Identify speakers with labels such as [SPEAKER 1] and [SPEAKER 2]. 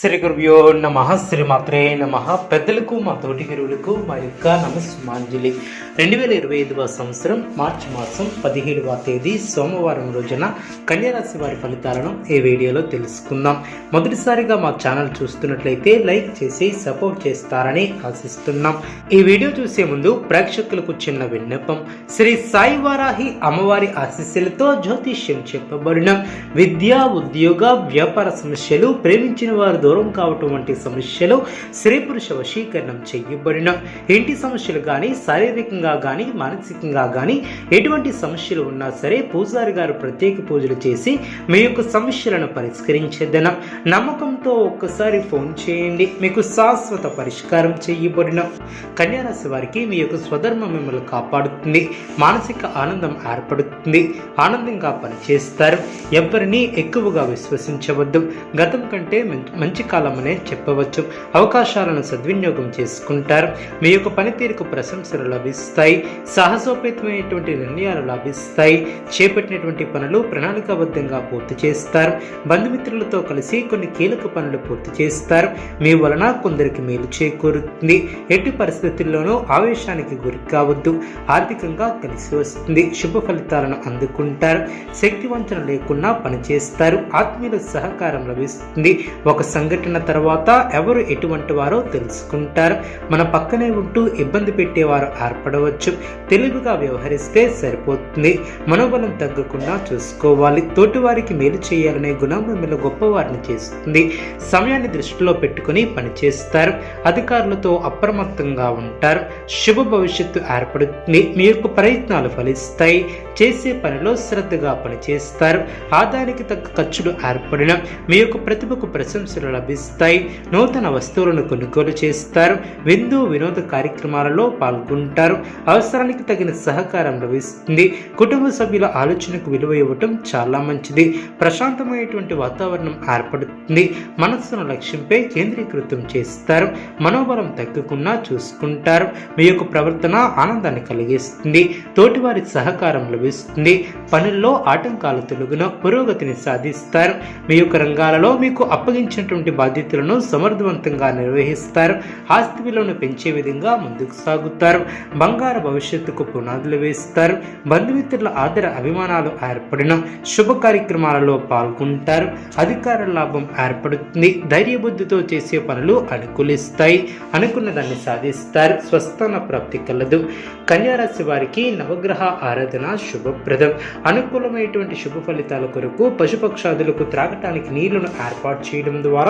[SPEAKER 1] శ్రీ గురువ్యో నమ శ్రీ మాత్రే నమ. పెద్దలకు మా తోటి గురువులకు మా యొక్క నమస్మాంజలి రెండు వేల ఇరవై ఐదవ సంవత్సరం మార్చి మాసం పదిహేడవ తేదీ సోమవారం రోజున కన్యారాశి వారి ఫలితాలను ఈ వీడియోలో తెలుసుకుందాం. మొదటిసారిగా మా ఛానల్ చూస్తున్నట్లయితే లైక్ చేసి సపోర్ట్ చేస్తారని ఆశిస్తున్నాం. ఈ వీడియో చూసే ముందు ప్రేక్షకులకు చిన్న విన్నపం. శ్రీ సాయి వారాహి అమ్మవారి ఆశీస్సులతో జ్యోతిష్యం చెప్పబడిన విద్య ఉద్యోగ వ్యాపార సమస్యలు ప్రేమించిన వారు దూరం కావటం వంటి సమస్యలు స్త్రీ పురుష వశీకరణం చేయబడిన ఇంటి సమస్యలు కానీ శారీరకంగా కానీ మానసికంగా కానీ ఎటువంటి సమస్యలు ఉన్నా సరే పూజారి గారు ప్రత్యేక పూజలు చేసి మీ యొక్క సమస్యలను పరిష్కరించేదన. నమ్మకంతో ఒక్కసారి ఫోన్ చేయండి. మీకు శాశ్వత పరిష్కారం చేయబడిన కన్యారాశి వారికి మీ యొక్క స్వధర్మం మిమ్మల్ని కాపాడుతుంది. మానసిక ఆనందం ఏర్పడుతుంది. ఆనందంగా పనిచేస్తారు. ఎవరిని ఎక్కువగా విశ్వసించవద్దు. గతం కంటే మంచి కాలమనే చెప్పవచ్చు. అవకాశాలను సద్వినియోగం చేసుకుంటారు. మీ యొక్క పనితీరుకు ప్రశంసలు లభిస్తాయి. సాహసోపేతమైనటువంటి నిర్ణయాలు లభిస్తాయి. చేపట్టినటువంటి పనులు ప్రణాళికాబద్ధంగా పూర్తి చేస్తారు. బంధుమిత్రులతో కలిసి కొన్ని కీలక పనులు పూర్తి చేస్తారు. మీ వలన కొందరికి మేలు చేకూరుతుంది. ఎట్టి పరిస్థితుల్లోనూ ఆవేశానికి గురి కావద్దు. ఆర్థికంగా కలిసి వస్తుంది. శుభ ఫలితాలను అందుకుంటారు. శక్తి వంచన లేకుండా పనిచేస్తారు. ఆత్మీయుల సహకారం లభిస్తుంది. ఒక సంఘటన తర్వాత ఎవరు ఎటువంటి వారో తెలుసుకుంటారు. మన పక్కనే ఉంటూ ఇబ్బంది పెట్టేవారు ఏర్పడవచ్చు. తెలివిగా వ్యవహరిస్తే సరిపోతుంది. మనోబలం తగ్గకుండా చూసుకోవాలి. తోటివారికి మేలు చేయాలనే గుణం మిమ్మల్ని గొప్పవారిని చేస్తుంది. సమయాన్ని దృష్టిలో పెట్టుకుని పనిచేస్తారు. అధికారులతో అప్రమత్తంగా ఉంటారు. శుభ భవిష్యత్తు ఏర్పడుతుంది. మీ యొక్క ప్రయత్నాలు ఫలిస్తాయి. చేసే పనిలో శ్రద్ధగా పనిచేస్తారు. ఆదాయానికి తగ్గ ఖర్చులు ఏర్పడిన మీ యొక్క ప్రతిభకు ప్రశంసలు లభిస్తాయి నూతన వస్తువులను కొనుగోలు చేస్తారు. విందు వినోద కార్యక్రమాలలో పాల్గొంటారు. అవసరానికి తగిన సహకారం లభిస్తుంది. కుటుంబ సభ్యుల ఆలోచనకు విలువ ఇవ్వటం చాలా మంచిది. ప్రశాంతమైనటువంటి వాతావరణం ఏర్పడుతుంది. మనస్సును లక్ష్యంపై కేంద్రీకృతం చేస్తారు. మనోబలం తగ్గకుండా చూసుకుంటారు. మీ యొక్క ప్రవర్తన ఆనందాన్ని కలిగిస్తుంది. తోటివారి సహకారం లభిస్తుంది. పనుల్లో ఆటంకాలు తొలగిన పురోగతిని సాధిస్తారు. మీ యొక్క రంగాలలో మీకు అప్పగించినటువంటి బాధ్యతలను సమర్థవంతంగా నిర్వహిస్తారు. ఆస్తి విలువను పెంచే విధంగా ముందుకు సాగుతారు. బంగారు భవిష్యత్తుకు పునాదులు వేస్తారు. బంధుమిత్రుల ఆదర అభిమానాలు ఏర్పడిన. శుభ కార్యక్రమాలలో పాల్గొంటారు. అధికార లాభం ఏర్పడుతుంది. ధైర్యబుద్ధితో చేసే పనులు అనుకూలిస్తాయి. అనుకున్న దాన్ని సాధిస్తారు. స్వస్థాన ప్రాప్తి కలదు. కన్యారాశి వారికి నవగ్రహ ఆరాధన శుభప్రదం. అనుకూలమైనటువంటి శుభ ఫలితాల కొరకు పశుపక్షాదులకు త్రాగటానికి నీళ్ళను ఏర్పాటు చేయడం ద్వారా